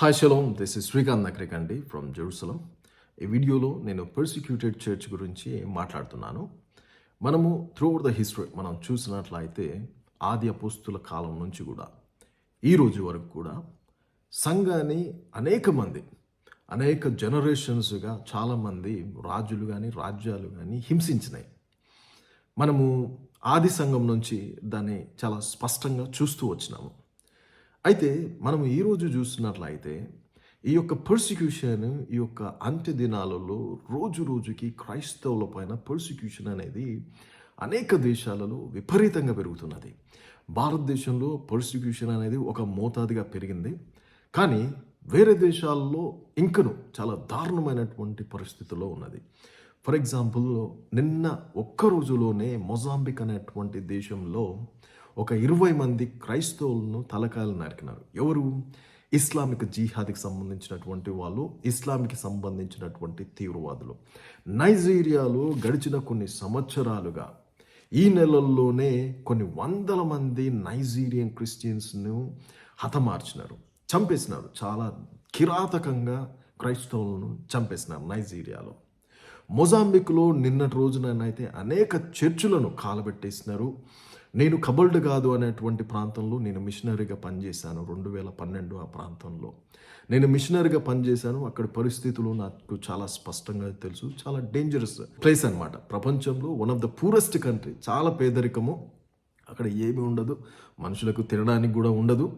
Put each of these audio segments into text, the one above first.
Hi shalom this is Srikanth Nakrikandi from Jerusalem ఈ వీడియోలో నేను పర్సిక్యూటెడ్ చర్చ్ గురించి మాట్లాడుతున్నాను. మనము త్రూ ద హిస్టరీ మనం చూసినట్లయితే ఆది అపుస్తుల కాలం నుంచి కూడా ఈ రోజు వరకు కూడా సంఘాన్ని అనేక మంది అనేక జనరేషన్స్గా చాలామంది రాజులు కానీ రాజ్యాలు కానీ హింసించినాయి. మనము ఆది సంఘం నుంచి దాన్ని చాలా స్పష్టంగా చూస్తూ వచ్చినాము. అయితే మనం ఈరోజు చూస్తున్నట్లయితే ఈ యొక్క పర్సిక్యూషన్ ఈ యొక్క అంత్య దినాలలో రోజు రోజుకి క్రైస్తవుల పైన పర్సిక్యూషన్ అనేది అనేక దేశాలలో విపరీతంగా పెరుగుతున్నది. భారతదేశంలో పర్సిక్యూషన్ అనేది ఒక మోతాదుగా పెరిగింది. కానీ వేరే దేశాల్లో ఇంకను చాలా దారుణమైనటువంటి పరిస్థితిలో ఉన్నది. ఫర్ ఎగ్జాంపుల్ నిన్న ఒక్క రోజులోనే మొజాంబిక్ అనేటువంటి దేశంలో ఒక ఇరవై మంది క్రైస్తవులను తలకాయలు నరికినారు. ఎవరు? ఇస్లామిక్ జీహాద్కి సంబంధించినటువంటి వాళ్ళు ఇస్లామిక్ సంబంధించినటువంటి తీవ్రవాదులు. నైజీరియాలో గడిచిన కొన్ని సంవత్సరాలుగా ఈ నెలల్లోనే కొన్ని వందల మంది నైజీరియన్ క్రిస్టియన్స్ను హతమార్చినారు చంపేసినారు. చాలా కిరాతకంగా క్రైస్తవులను చంపేసినారు నైజీరియాలో. మొజాంబిక్లో నిన్నటి రోజునైతే అనేక చర్చులను కాలబెట్టేసినారు. నేను కబల్డ్ కాదు అనేటువంటి ప్రాంతంలో నేను మిషనరీగా పనిచేశాను. రెండు వేల పన్నెండు ఆ ప్రాంతంలో నేను మిషనరీగా పనిచేశాను. అక్కడ పరిస్థితులు నాకు చాలా స్పష్టంగా తెలుసు. చాలా డేంజరస్ ప్లేస్ అనమాట ప్రపంచంలో one of the poorest country చాలా పేదరికము. అక్కడ ఏమీ ఉండదు. మనుషులకు తినడానికి కూడా ఉండదు.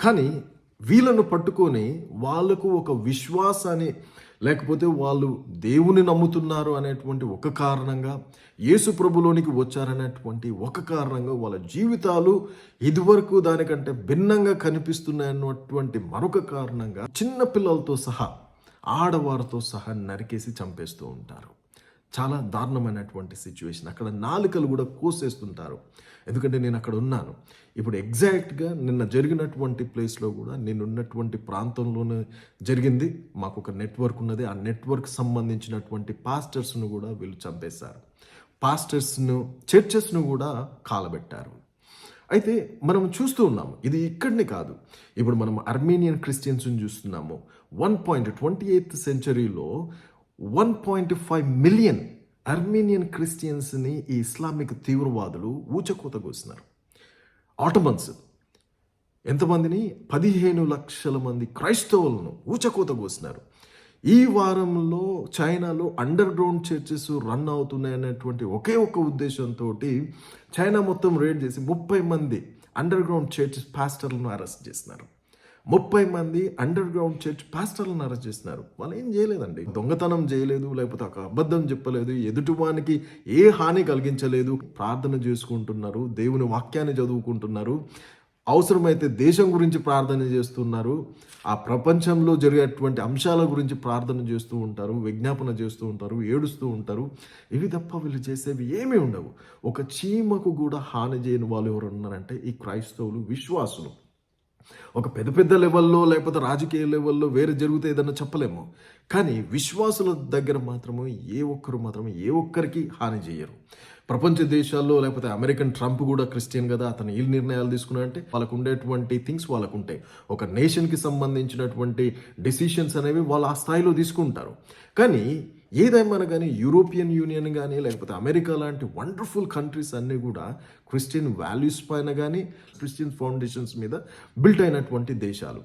కానీ వీళ్ళను పట్టుకొని వాళ్ళకు ఒక విశ్వాసాన్ని లేకపోతే వాళ్ళు దేవుని నమ్ముతున్నారు అనేటువంటి ఒక కారణంగా యేసు ప్రభులోనికి వచ్చారనేటువంటి ఒక కారణంగా వాళ్ళ జీవితాలు ఇదివరకు దానికంటే భిన్నంగా కనిపిస్తున్నాయన్నటువంటి మరొక కారణంగా చిన్న పిల్లలతో సహా ఆడవారితో సహా నరికేసి చంపేస్తూ ఉంటారు. చాలా దారుణమైనటువంటి సిచ్యువేషన్ అక్కడ నాలుకలు కూడా కోసేస్తుంటారు. ఎందుకంటే నేను అక్కడ ఉన్నాను. ఇప్పుడు ఎగ్జాక్ట్గా నిన్న జరిగినటువంటి ప్లేస్లో కూడా నేను ఉన్నటువంటి ప్రాంతంలోనే జరిగింది. మాకు ఒక నెట్వర్క్ ఉన్నది. ఆ నెట్వర్క్ సంబంధించినటువంటి పాస్టర్స్ను కూడా వీళ్ళు చంపేశారు. పాస్టర్స్ను చర్చెస్ను కూడా కాలబెట్టారు. అయితే మనం చూస్తూ ఉన్నాము. ఇది ఇక్కడిని కాదు. ఇప్పుడు మనం అర్మేనియన్ క్రిస్టియన్స్ని చూస్తున్నాము. One point twenty eighth సెంచరీలో one point five million Armenian క్రిస్టియన్స్ని ఈ ఇస్లామిక్ తీవ్రవాదులు ఊచకోత కోసినారు. ఆటోమన్స్ ఎంతమందిని? పదిహేను లక్షల మంది క్రైస్తవులను ఊచకోత కోసినారు. ఈ వారంలో చైనాలో అండర్ గ్రౌండ్ చర్చెస్ రన్ అవుతున్నాయి అనేటువంటి ఒకే ఒక ఉద్దేశంతో చైనా మొత్తం రేడ్ చేసి ముప్పై మంది అండర్ గ్రౌండ్ చర్చెస్ పాస్టర్లను అరెస్ట్ చేసినారు. ముప్పై మంది అండర్ గ్రౌండ్ చర్చ్ పాస్టర్లను అరెస్ట్ చేసినారు. వాళ్ళు ఏం చేయలేదండి. దొంగతనం చేయలేదు లేకపోతే ఒక అబద్ధం చెప్పలేదు ఎదుటివానికి ఏ హాని కలిగించలేదు. ప్రార్థన చేసుకుంటున్నారు దేవుని వాక్యాన్ని చదువుకుంటున్నారు. అవసరమైతే దేశం గురించి ప్రార్థన చేస్తున్నారు. ఆ ప్రపంచంలో జరిగేటువంటి అంశాల గురించి ప్రార్థన చేస్తూ ఉంటారు విజ్ఞాపన చేస్తూ ఉంటారు ఏడుస్తూ ఉంటారు. ఇవి తప్ప వీళ్ళు చేసేవి ఏమీ ఉండవు. ఒక చీమకు కూడా హాని చేయని వాళ్ళు ఎవరు ఉన్నారంటే ఈ క్రైస్తవులు విశ్వాసులు. ఒక పెద్ద పెద్ద లెవెల్లో లేకపోతే రాజకీయ లెవెల్లో వేరే జరిగితే ఏదన్నా చెప్పలేము. కానీ విశ్వాసుల దగ్గర మాత్రము ఏ ఒక్కరు మాత్రం ఏ ఒక్కరికి హాని చేయరు. ప్రపంచ దేశాల్లో లేకపోతే అమెరికన్ ట్రంప్ కూడా క్రిస్టియన్ కదా అతను ఈ నిర్ణయాలు తీసుకున్నారంటే వాళ్ళకు ఉండేటువంటి థింగ్స్ వాళ్ళకు ఉంటాయి. ఒక నేషన్కి సంబంధించినటువంటి డెసిషన్స్ అనేవి వాళ్ళు ఆ స్థాయిలో తీసుకుంటారు. కానీ ఏదేమైనా కానీ యూరోపియన్ యూనియన్ కానీ లేకపోతే అమెరికా లాంటి వండర్ఫుల్ కంట్రీస్ అన్నీ కూడా క్రిస్టియన్ వాల్యూస్ పైన కానీ క్రిస్టియన్ ఫౌండేషన్స్ మీద బిల్ట్ అయినటువంటి దేశాలు.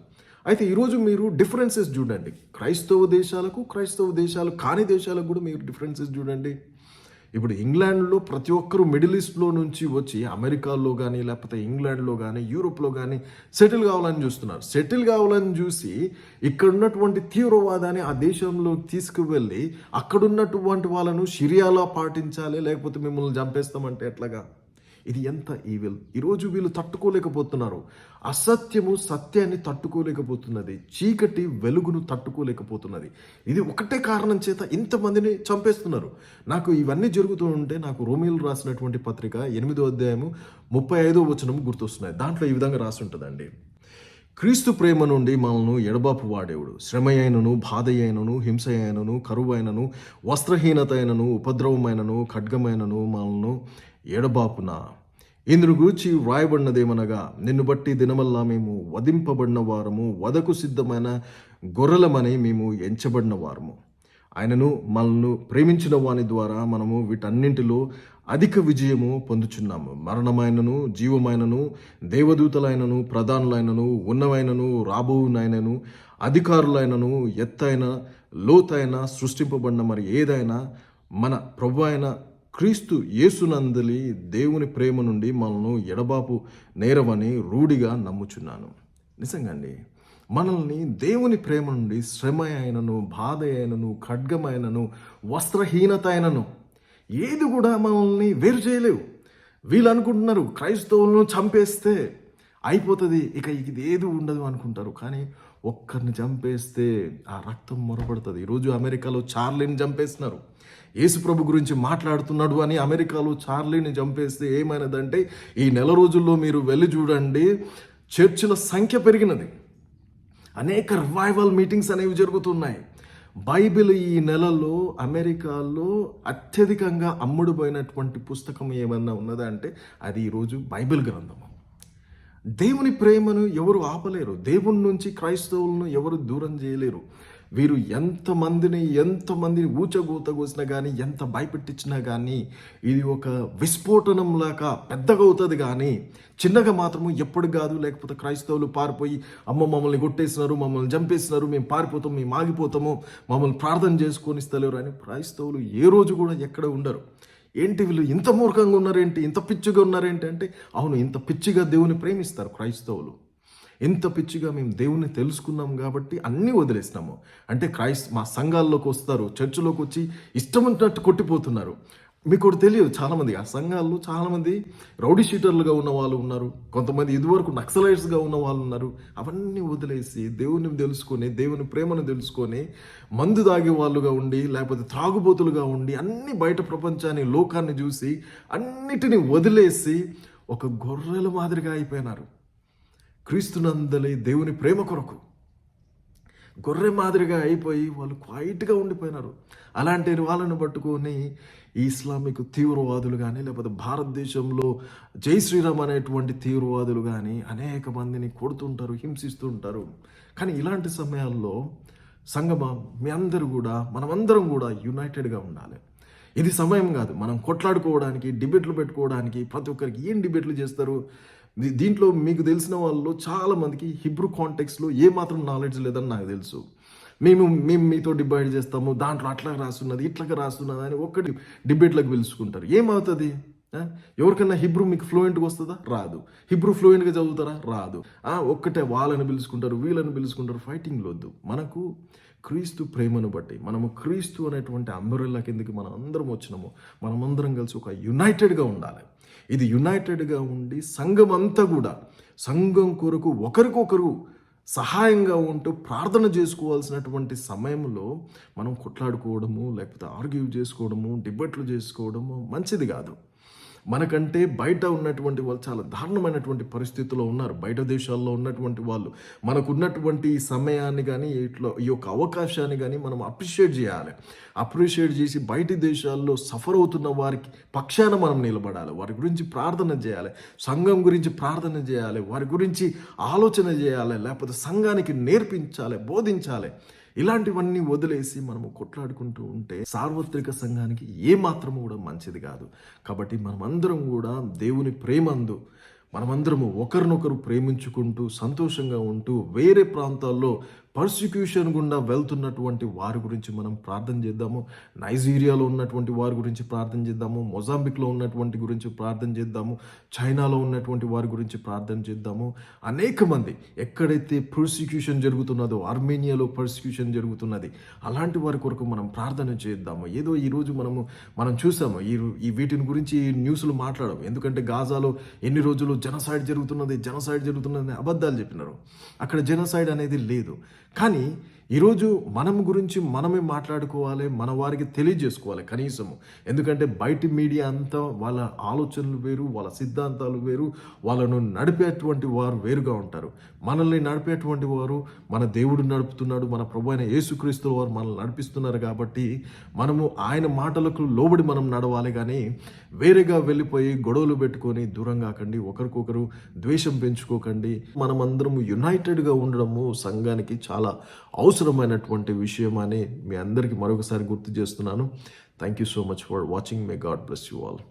అయితే ఈరోజు మీరు డిఫరెన్సెస్ చూడండి. క్రైస్తవ దేశాలకు క్రైస్తవ దేశాలు కాని దేశాలకు కూడా మీరు డిఫరెన్సెస్ చూడండి. ఇప్పుడు ఇంగ్లాండ్లో ప్రతి ఒక్కరు మిడిల్ ఈస్ట్లో నుంచి వచ్చి అమెరికాలో కానీ లేకపోతే ఇంగ్లాండ్లో కానీ యూరోప్లో కానీ సెటిల్ కావాలని చూస్తున్నారు. సెటిల్ కావాలని చూసి ఇక్కడ ఉన్నటువంటి తీవ్రవాదాన్ని ఆ దేశంలో తీసుకువెళ్ళి అక్కడున్నటువంటి వాళ్ళను సిరియాలో పాటించాలి లేకపోతే మిమ్మల్ని చంపేస్తామంటే ఎట్లాగా? ఇది ఎంత ఈవిల్ ఈరోజు వీళ్ళు తట్టుకోలేకపోతున్నారు. అసత్యము సత్యాన్ని తట్టుకోలేకపోతున్నది. చీకటి వెలుగును తట్టుకోలేకపోతున్నది. ఇది ఒకటే కారణం చేత ఇంతమందిని చంపేస్తున్నారు. నాకు ఇవన్నీ జరుగుతూ ఉంటే నాకు రోమిల్ రాసినటువంటి పత్రిక ఎనిమిదో అధ్యాయము ముప్పై ఐదో వచనం గుర్తొస్తున్నాయి. దాంట్లో ఈ విధంగా రాసి ఉంటుందండి క్రీస్తు ప్రేమ నుండి మనల్ని ఎడబాపు వాడేవుడు. శ్రమ అయినను బాధ అయినను హింస అయినను కరువు అయినను వస్త్రహీనత అయినను ఉపద్రవమైనను ఖడ్గమైనను మనల్ని ఎడబాపున ఇందును గూర్చి వ్రాయబడినదేమనగా నిన్ను బట్టి దినమల్లా మేము వధింపబడిన వారము వదకు సిద్ధమైన గొర్రెలమని మేము ఎంచబడిన వారము ఆయనను మనల్ని ప్రేమించిన వాని ద్వారా మనము వీటన్నింటిలో అధిక విజయము పొందుచున్నాము. మరణమైనను జీవమైనను దేవదూతలైనను ప్రధానులైనను ఉన్నవైనను రాబోవునైనను అధికారులైనను ఎత్తైన లోతైన సృష్టింపబడిన మరి ఏదైనా మన ప్రభు అయిన క్రీస్తు యేసునందలి దేవుని ప్రేమ నుండి మనల్ని ఎడబాపు నేరవని రూఢిగా నమ్ముచున్నాను. నిజంగా అండి మనల్ని దేవుని ప్రేమ నుండి శ్రమ అయినను బాధ అయినను ఖడ్గమైనను వస్త్రహీనత అయినను ఏది కూడా మనల్ని వేరు చేయలేవు. వీళ్ళు అనుకుంటున్నారు క్రైస్తవులను చంపేస్తే అయిపోతుంది. ఇక ఇది ఏది ఉండదు అనుకుంటారు. కానీ ఒక్కరిని చంపేస్తే ఆ రక్తం మొరపడుతుంది. ఈరోజు అమెరికాలో చార్లీని చంపేస్తున్నారు యేసుప్రభు గురించి మాట్లాడుతున్నాడు అని అమెరికాలో చార్లీని చంపేస్తే ఏమైనదంటే ఈ నెల రోజుల్లో మీరు వెళ్ళి చూడండి చర్చిల సంఖ్య పెరిగినది. అనేక రివైవల్ మీటింగ్స్ అనేవి జరుగుతున్నాయి. బైబిల్ ఈ నెలలో అమెరికాలో అత్యధికంగా అమ్ముడుపోయినటువంటి పుస్తకం ఏమన్నా ఉన్నదా అంటే అది ఈరోజు బైబిల్ గ్రంథము. దేవుని ప్రేమను ఎవరు ఆపలేరు. దేవుని నుంచి క్రైస్తవులను ఎవరు దూరం చేయలేరు. వీరు ఎంతమందిని ఎంతమందిని ఊచగూత కోసినా కానీ ఎంత భయపెట్టించినా కానీ ఇది ఒక విస్ఫోటనం లాగా పెద్దగా అవుతుంది కానీ చిన్నగా మాత్రము ఎప్పుడు కాదు. లేకపోతే క్రైస్తవులు పారిపోయి అమ్మ మమ్మల్ని కొట్టేసినారు మమ్మల్ని చంపేసినారు మేము పారిపోతాం మేము ఆగిపోతాము మమ్మల్ని ప్రార్థన చేసుకొని ఇస్తలేరు అని క్రైస్తవులు ఏ రోజు కూడా ఎక్కడ ఉండరు. ఏంటి వీళ్ళు ఇంత మూర్ఖంగా ఉన్నారేంటి? ఇంత పిచ్చిగా ఉన్నారేంటి అంటే అవును ఇంత పిచ్చిగా దేవుని ప్రేమిస్తారు క్రైస్తవులు. ఇంత పిచ్చిగా మేము దేవుని తెలుసుకున్నాం కాబట్టి అన్నీ వదిలేసినాము. అంటే క్రైస్ట్ మా సంఘాల్లోకి వస్తారు చర్చిలోకి వచ్చి ఇష్టం ఉన్నట్టు కొట్టిపోతున్నారు. మీకు కూడా తెలియదు చాలామంది. ఆ సంఘాల్లో చాలామంది రౌడీ షీటర్లుగా ఉన్న వాళ్ళు ఉన్నారు. కొంతమంది ఇదివరకు నక్సలైట్స్గా ఉన్న వాళ్ళు ఉన్నారు. అవన్నీ వదిలేసి దేవుని తెలుసుకొని దేవుని ప్రేమను తెలుసుకొని మందు తాగే వాళ్ళుగా ఉండి లేకపోతే త్రాగుబోతులుగా ఉండి అన్ని బయట ప్రపంచాన్ని లోకాన్ని చూసి అన్నిటినీ వదిలేసి ఒక గొర్రెల మాదిరిగా అయిపోయినారు. క్రీస్తునందలి దేవుని ప్రేమ కొరకు. గొర్రె మాదిరిగా అయిపోయి వాళ్ళు క్వైట్గా ఉండిపోయినారు. అలాంటి వాళ్ళను పట్టుకొని ఈ ఇస్లామిక్ తీవ్రవాదులు కానీ లేకపోతే భారతదేశంలో జై శ్రీరామ్ అనేటువంటి తీవ్రవాదులు కానీ అనేక మందిని కొడుతుంటారు హింసిస్తుంటారు. కానీ ఇలాంటి సమయాల్లో సంగమ మీ అందరూ కూడా మనమందరం కూడా యునైటెడ్గా ఉండాలి. ఇది సమయం కాదు. మనం కొట్లాడుకోవడానికి డిబేట్లు పెట్టుకోవడానికి ప్రతి ఒక్కరికి ఏం డిబేట్లు చేస్తారు? దీంట్లో మీకు తెలిసిన వాళ్ళు చాలా మందికి హిబ్రూ కాంటెక్స్లో ఏ మాత్రం నాలెడ్జ్ లేదని నాకు తెలుసు. మేము మేము మీతో డిబైడ్ చేస్తాము దాంట్లో అట్లా రాస్తున్నది ఇట్లాగా రాస్తున్నది అని ఒక్కటి డిబేట్లకు పిలుచుకుంటారు. ఏమవుతుంది? ఎవరికన్నా హిబ్రూ మీకు ఫ్లూయెంట్గా వస్తుందా? రాదు. హిబ్రూ ఫ్లూయెంట్గా చదువుతారా? రాదు. ఒక్కటే వాళ్ళని పిలుచుకుంటారు వీళ్ళని పిలుచుకుంటారు ఫైటింగ్లో వద్దు. మనకు క్రీస్తు ప్రేమను బట్టి మనము క్రీస్తు అనేటువంటి అంబరెల్లా కిందకి మనం అందరం వచ్చినాము మనమందరం కలిసి ఒక యునైటెడ్గా ఉండాలి. ఇది యునైటెడ్గా ఉండి సంఘం అంతా కూడా సంఘం కొరకు ఒకరికొకరు సహాయంగా ఉంటూ ప్రార్థన చేసుకోవాల్సినటువంటి సమయంలో మనం కొట్లాడుకోవడము లేకపోతే ఆర్గ్యూ చేసుకోవడము డిబేట్లు చేసుకోవడము మంచిది కాదు. మనకంటే బయట ఉన్నటువంటి వాళ్ళు చాలా దారుణమైనటువంటి పరిస్థితుల్లో ఉన్నారు. బయట దేశాల్లో ఉన్నటువంటి వాళ్ళు. మనకున్నటువంటి ఈ సమయాన్ని కానీ ఇట్లా ఈ యొక్క అవకాశాన్ని కానీ మనం అప్రిషియేట్ చేయాలి. అప్రిషియేట్ చేసి బయటి దేశాల్లో సఫర్ అవుతున్న వారికి పక్షాన మనం నిలబడాలి. వారి గురించి ప్రార్థన చేయాలి. సంఘం గురించి ప్రార్థన చేయాలి. వారి గురించి ఆలోచన చేయాలి. లేకపోతే సంఘానికి నేర్పించాలి బోధించాలి. ఇలాంటివన్నీ వదిలేసి మనము కొట్లాడుకుంటూ ఉంటే సార్వత్రిక సంఘానికి ఏ మాత్రము కూడా మంచిది కాదు. కాబట్టి మనమందరం కూడా దేవుని ప్రేమందు మనమందరము ఒకరినొకరు ప్రేమించుకుంటూ సంతోషంగా ఉంటూ వేరే ప్రాంతాల్లో పర్సిక్యూషన్ గుండా వెళ్తున్నటువంటి వారి గురించి మనం ప్రార్థన చేద్దాము. నైజీరియాలో ఉన్నటువంటి వారి గురించి ప్రార్థన చేద్దాము. మొజాంబిక్లో ఉన్నటువంటి గురించి ప్రార్థన చేద్దాము. చైనాలో ఉన్నటువంటి వారి గురించి ప్రార్థన చేద్దాము. అనేక మంది ఎక్కడైతే పర్సిక్యూషన్ జరుగుతున్నదో ఆర్మేనియాలో పర్సిక్యూషన్ జరుగుతున్నది అలాంటి వారి కొరకు మనం ప్రార్థన చేద్దాము. ఏదో ఈరోజు మనము మనం చూసాము ఈ ఈ వీటిని గురించి న్యూస్లు మాట్లాడము ఎందుకంటే గాజాలో ఎన్ని రోజులు జనసైడ్ జరుగుతున్నది జనసైడ్ జరుగుతున్నది అబద్ధాలు చెప్పినారు. అక్కడ జనసైడ్ అనేది లేదు. కానీ ఈరోజు మనం గురించి మనమే మాట్లాడుకోవాలి మన వారికి తెలియజేసుకోవాలి కనీసము. ఎందుకంటే బయటి మీడియా అంతా వాళ్ళ ఆలోచనలు వేరు వాళ్ళ సిద్ధాంతాలు వేరు వాళ్ళను నడిపేటువంటి వారు వేరుగా ఉంటారు. మనల్ని నడిపేటువంటి వారు మన దేవుడు నడుపుతున్నాడు మన ప్రభు అయిన యేసుక్రీస్తుల వారు మనల్ని నడిపిస్తున్నారు కాబట్టి మనము ఆయన మాటలకు లోబడి మనం నడవాలి కానీ వేరేగా వెళ్ళిపోయి గొడవలు పెట్టుకొని దూరం కాకండి ఒకరికొకరు ద్వేషం పెంచుకోకండి. మనమందరం యునైటెడ్గా ఉండడము సంఘానికి చాలా అవసరం. అవసరమైనటువంటి విషయం అని మీ అందరికీ మరొకసారి గుర్తు చేస్తున్నాను. Thank you so much for watching may God bless you all